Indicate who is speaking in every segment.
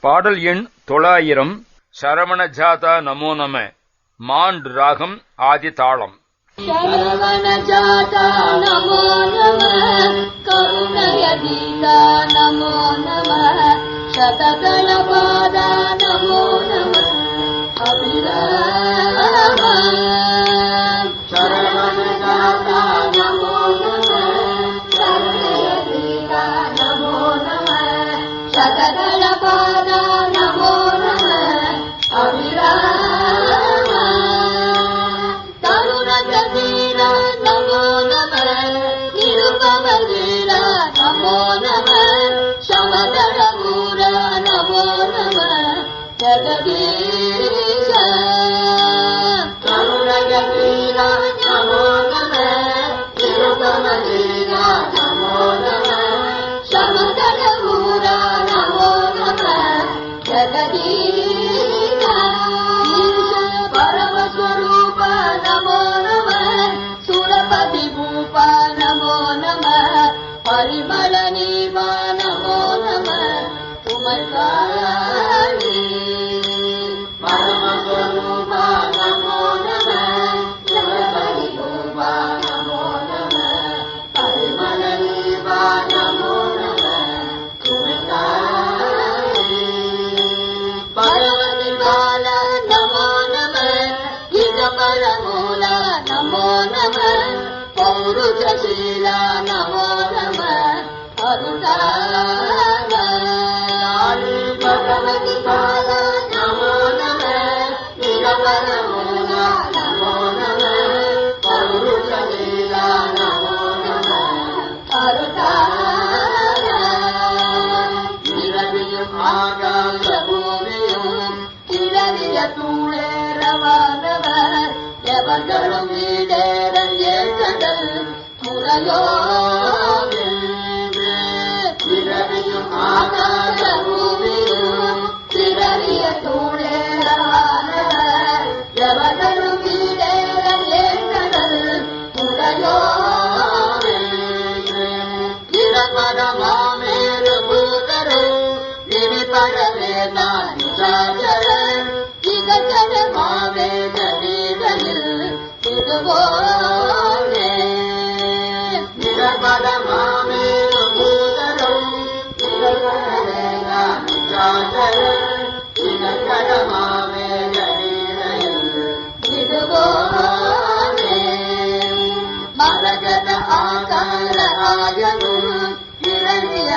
Speaker 1: பாடல் எண் தொள்ளாயிரம். சரவண ஜாதா நமோ நம. மாண்ட் ராகம் ஆதி தாளம்.
Speaker 2: நமோ நம. கருணயதீதா நமோ நம. శతకల పాదా నమో నమ. అభిరామ. जग्रू புகழும் வீடேரன் ஏகதல் துறையோ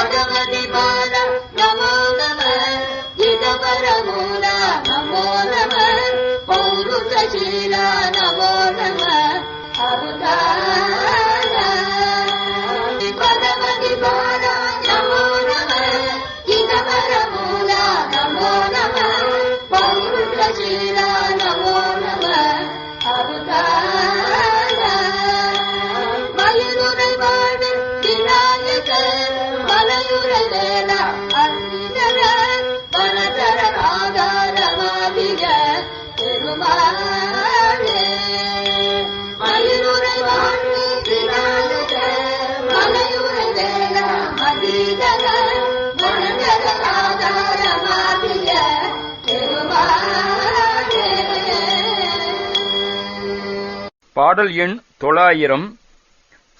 Speaker 2: அகவதே
Speaker 1: பாடல் எண் தொள்ளாயிரம்.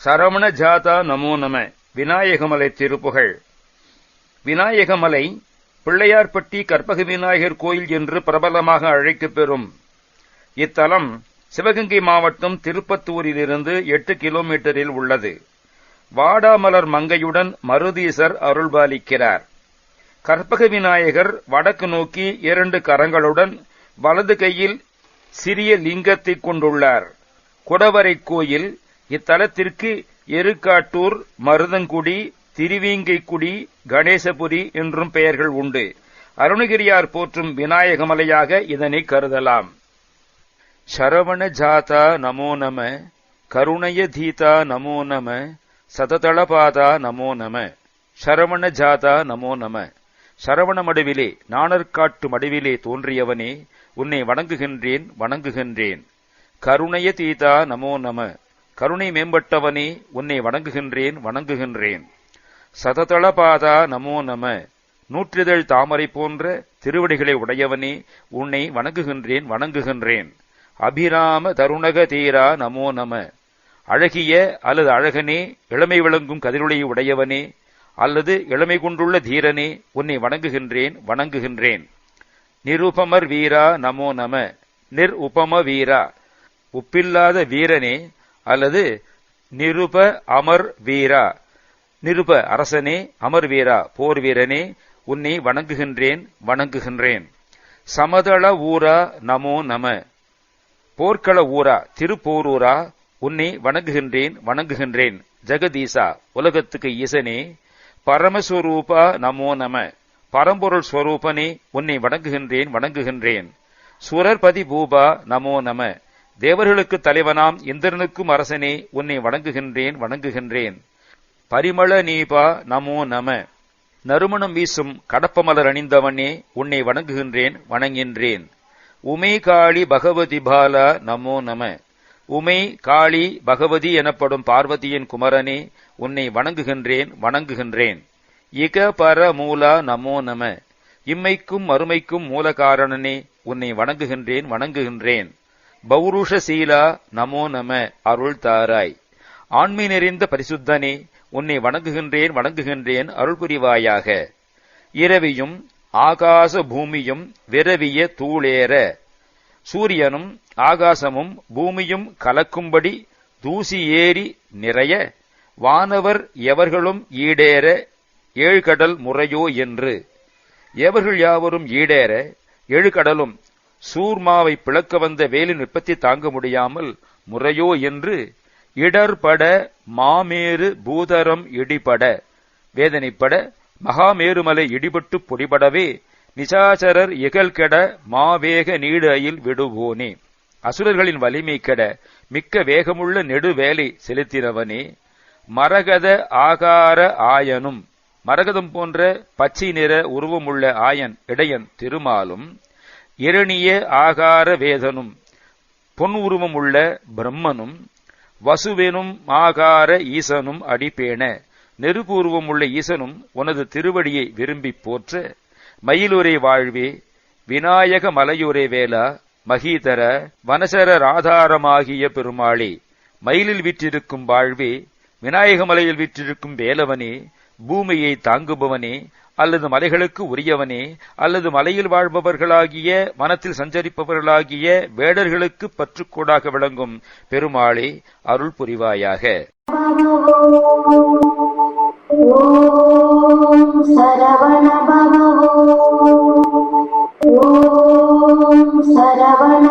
Speaker 1: சரவண ஜாதா நமோ நம. விநாயகமலை திருப்புகழ் விநாயகமலை பிள்ளையார்பட்டி கற்பக விநாயகர் கோயில் என்று பிரபலமாக அழைக்கப்பெறும் இத்தலம் சிவகங்கை மாவட்டம் திருப்பத்தூரிலிருந்து எட்டு கிலோமீட்டரில் உள்ளது. வாடாமலர் மங்கையுடன் மருதீசர் அருள்பாலிக்கிறார். கற்பக விநாயகர் வடக்கு நோக்கி இரண்டு கரங்களுடன் வலது கையில் சிறிய லிங்கத்தை கொண்டுள்ளார். குடவரை கோயில் இத்தலத்திற்கு எருக்காட்டூர் மருதங்குடி திருவீங்கைக்குடி கணேசபுரி என்றும் பெயர்கள் உண்டு. அருணகிரியார் போற்றும் விநாயகமலையாக இதனை கருதலாம். சரவண ஜாதா நமோ நம கருணய தீதா நமோ நம சததளபாதா நமோ நம சரவண ஜாதா நமோ நம. சரவண மடுவிலே நாணர்காட்டு மடுவிலே தோன்றியவனே உன்னை வணங்குகின்றேன் வணங்குகின்றேன். கருணைய தீதா நமோ நம. கருணை மேம்பட்டவனே உன்னை வணங்குகின்றேன் வணங்குகின்றேன். சததளபாதா நமோ நம. நூற்றிதழ் தாமரை போன்ற திருவடிகளை உடையவனே உன்னை வணங்குகின்றேன் வணங்குகின்றேன். அபிராம தருணக தீரா நமோ நம. அழகிய அல்லது அழகனே இளமை விளங்கும் கதிரொளியை உடையவனே அல்லது இளமை கொண்டுள்ள தீரனே உன்னை வணங்குகின்றேன் வணங்குகின்றேன். நிருபமர் வீரா நமோ நம. நிர் உபம வீரா. உப்பில்லாத வீரனே அல்லது நிருப அமர் வீரா. நிருப அரசனே அமர் வீரா போர் வீரனே உன்னை வணங்குகின்றேன் வணங்குகின்றேன். சமதள ஊரா நமோ நம. போர்க்கள ஊரா திருப்போரூரா உன்னை வணங்குகின்றேன் வணங்குகின்றேன். ஜெகதீசா உலகத்துக்கு ஈசனே பரமஸ்வரூபா நமோ நம. பரம்பொருள் ஸ்வரூபனே உன்னை வணங்குகின்றேன் வணங்குகின்றேன். சுரர்பதி பூபா நமோ நம. தேவர்களுக்கு தலைவனாம் இந்திரனுக்கும் அரசனே உன்னை வணங்குகின்றேன் வணங்குகின்றேன். பரிமள நீபா நமோ நம. நறுமணம் வீசும் கடப்பமலர் அணிந்தவனே உன்னை வணங்குகின்றேன் வணங்கின்றேன் உமை காளி பகவதி பாலா நமோ நம. உமை காளி பகவதி எனப்படும் பார்வதியின் குமரனே உன்னை வணங்குகின்றேன் வணங்குகின்றேன். இக பர மூலா நமோ நம. இம்மைக்கும் மறுமைக்கும் மூல காரணனே உன்னை வணங்குகின்றேன் வணங்குகின்றேன். பௌருஷசீலா நமோ நம அருள் தாராய். ஆண்மை நிறைந்த பரிசுத்தனே உன்னை வணங்குகின்றேன் வணங்குகின்றேன் அருள் புரிவாயாக இரவியும் ஆகாச பூமியும் விரவிய தூளேற. சூரியனும் ஆகாசமும் பூமியும் கலக்கும்படி தூசி ஏறி நிறைய. வானவர் எவர்களும் ஈடேற ஏழ்கடல் முறையோ என்று. எவர்கள் யாவரும் ஈடேற எழுகடலும் சூர்மாவை பிளக்க வந்த வேலின் விற்பத்தி தாங்க முடியாமல் முறையோ என்று இடர்பட மாமேறு பூதரம் இடிபட வேதனைப்பட மகாமேருமலை இடிபட்டு பொடிபடவே நிசாசரர் இகழ்கெட மாவேக நீடு அயில் விடுவோனே. அசுரர்களின் வலிமை கெட மிக்க வேகமுள்ள நெடுவேலை செலுத்தினவனே. மரகத ஆகார ஆயனும் மரகதம் போன்ற பச்சை நிற உருவமுள்ள ஆயன் இடையன் திருமாலும் இரணிய ஆகார வேதனும் பொன் உருவம் உள்ள பிரம்மனும் வசுவெனும் ஆகார ஈசனும் அடிப்பேன. நெருபூர்வமுள்ள ஈசனும் உனது திருவடியை விரும்பி போற்ற. மயிலுரை வாழ்வே விநாயக மலையுரை வேலா மகீதர வனசர ராதாரமாகிய பெருமாளே மயிலில் விற்றிருக்கும் வாழ்வே விநாயக மலையில் விற்றிருக்கும் வேலவனே பூமியை தாங்குபவனே அல்லது மலைகளுக்கு உரியவனே அல்லது மலையில் வாழ்பவர்களாகிய வனத்தில் சஞ்சரிப்பவர்களாகிய வேடர்களுக்கு பற்றுக்கோடாக விளங்கும் பெருமாளே அருள் புரிவாயாக.
Speaker 3: ஓம் சரவண சரவண